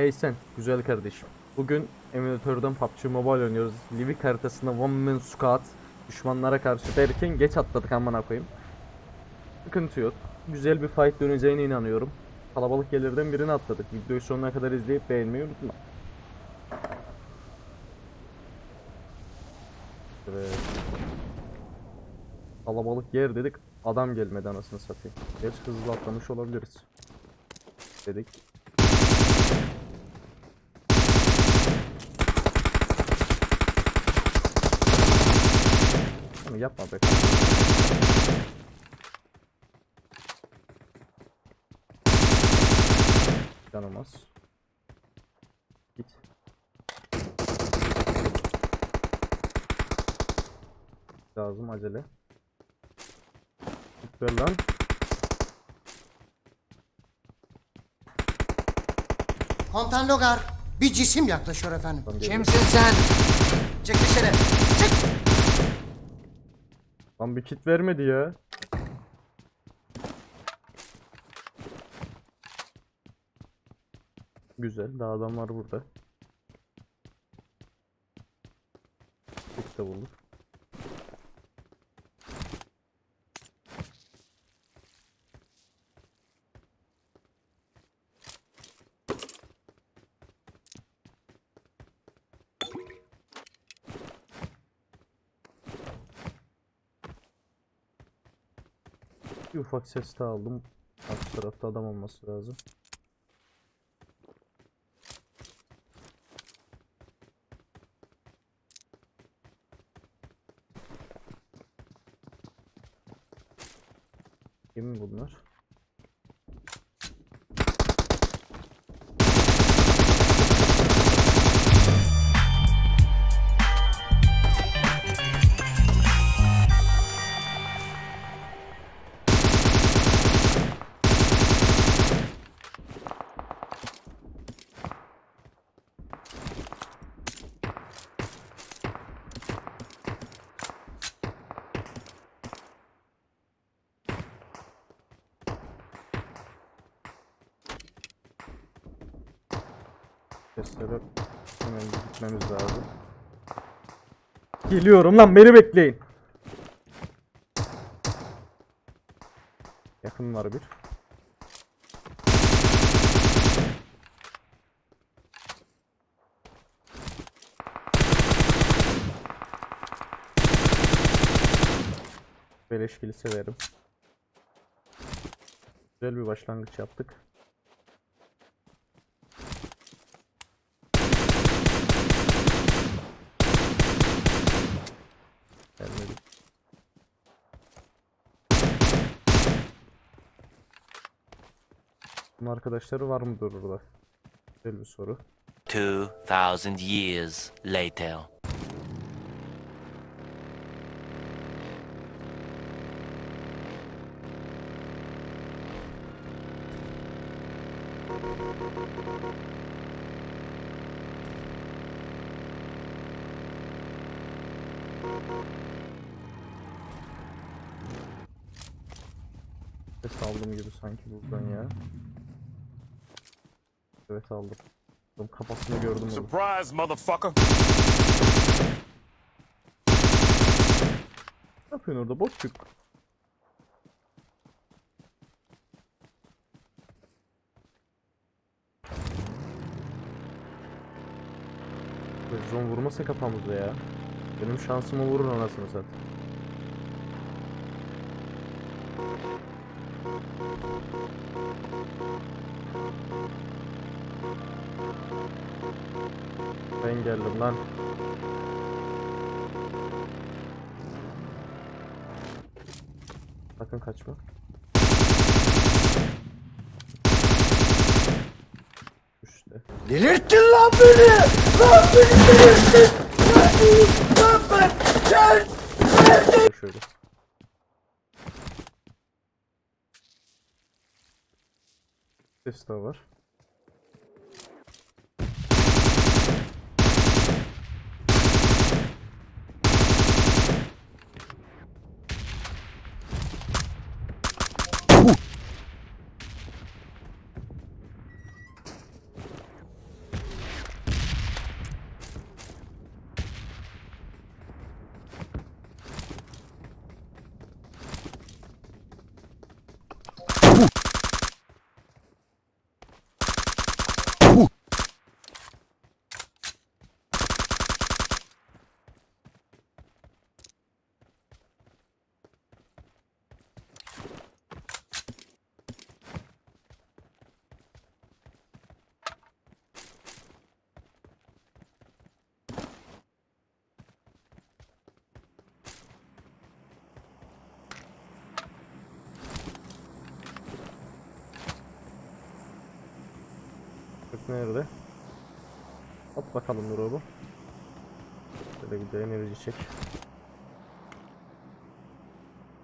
Hey sen, güzel kardeşim. Bugün emülatörden PUBG Mobile oynuyoruz. Livik haritasında One Man Squad düşmanlara karşı derken geç atladık amına koyayım. Sıkıntı yok. Güzel bir fight döneceğine inanıyorum. Kalabalık gelirden birini atladık. Videoyu sonuna kadar izleyip beğenmeyi unutma. Evet. Kalabalık yer dedik. Adam gelmedi anasını satayım. Geç hızlı atlamış olabiliriz. Dedik. Yapma be. Canımaz. Git. Lazım acele. Git ver lan. Komutan Logar, bir cisim yaklaşıyor efendim. Kimsin sen? Çık dışarı. Çık. Lan bir kit vermedi ya. Güzel. Daha adam var burada. Kit de bulduk. Bir ufak ses de aldım. Arka tarafta adam olması lazım. Kim bunlar? Seslere hemen gitmemiz lazım. Geliyorum lan beni bekleyin. Yakın var bir. Beleşkili severim. Güzel bir başlangıç yaptık. Gelmedi. Bunun arkadaşları var mıdır burada? Güzel bir soru. 2,000 years later. Ses aldım gibi sanki buradan ya. Evet aldım. Oğlum Kafasını gördüm oğlum. Surprise, motherfucker. Ne yapıyorsun orada botçuk? Zon vurmasa kafamıza ya. Benim şansıma vurur anasını satayım. Ben geldim lan. Sakın kaçma. İşte. Delirttin lan beni. Lan beni delirttin. Lan ben. Gel. Şöyle. Ses de var. Çocuk nerede? At bakalım drop'u. Şöyle bir enerji çek.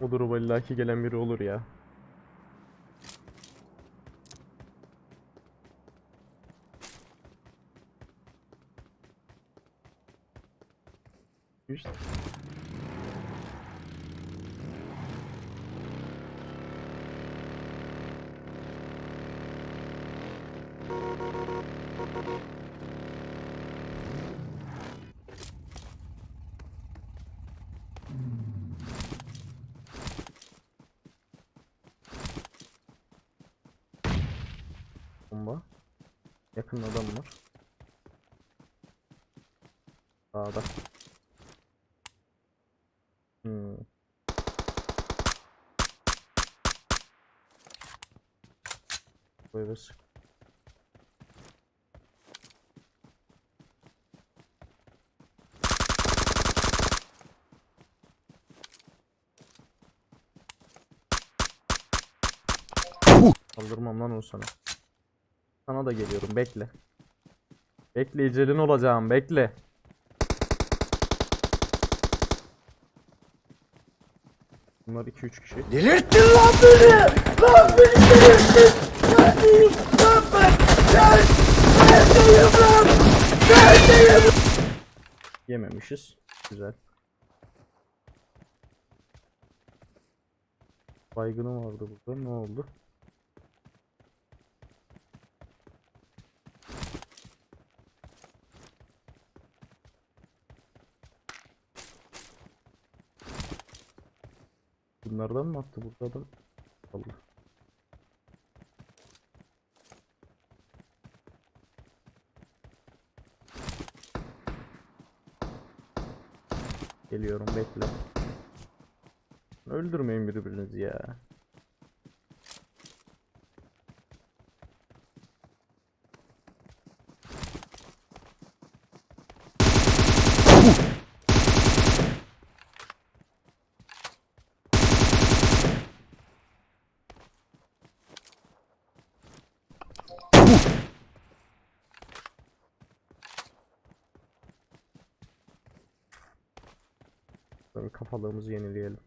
O drop'a illaki gelen biri olur ya. İşte. Bomba. Yakın adam var. Sağda. Hmm. Böyle sık. Lan onu sana. Sana da geliyorum bekle. Bekle ecelin olacağım bekle. Bunlar 2-3 kişi. Delirttin lan beni! Lan beni delirttin! Neredeyim lan ben? Ben neredeyim lan? Neredeyim? Yememişiz. Güzel. Baygını vardı burada. Ne oldu? Bunlardan mı attı burada adam? Allah. Geliyorum bekle. Öldürmeyin birbirinizi ya. Böyle kafalığımızı yenileyelim.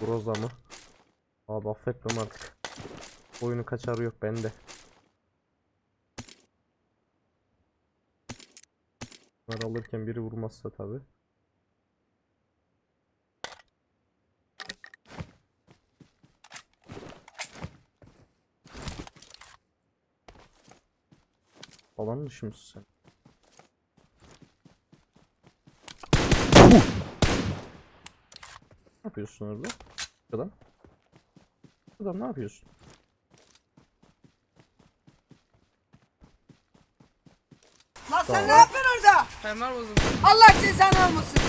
Groza mı? Abi affetmem artık. Oyunu kaçarı yok bende. Bunları alırken biri vurmazsa tabi. Alan dışı mısın sen? Yapıyorsun orada? Adam. Adam ne yapıyorsun? Lan sen ne yapıyorsun orada? Kemer bozuldu. Allah cezanı almasın.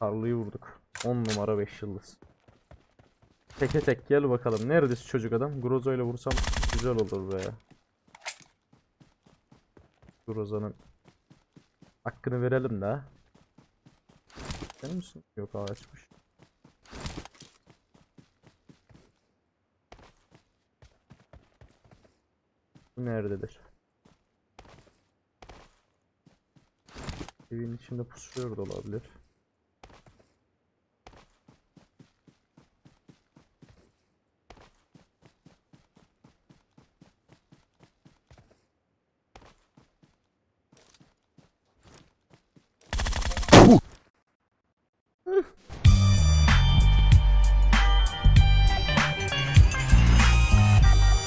Tarlayı vurduk. 10 numara 5 yıldız. Teke tek gel bakalım. Neredesin çocuk adam? Groza ile vursam güzel olur be. Groza'nın hakkını verelim de. Sen misin? Yok ağaçmış. Bu nerededir? Evin içinde pusuyor da olabilir.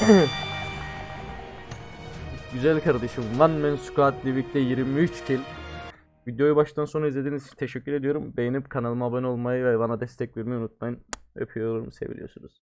Güzel kardeşim. One Man Squad Livik'te 23 kill. Videoyu baştan sona izlediğiniz için teşekkür ediyorum. Beğenip kanalıma abone olmayı ve bana destek vermeyi unutmayın. Öpüyorum, seviliyorsunuz.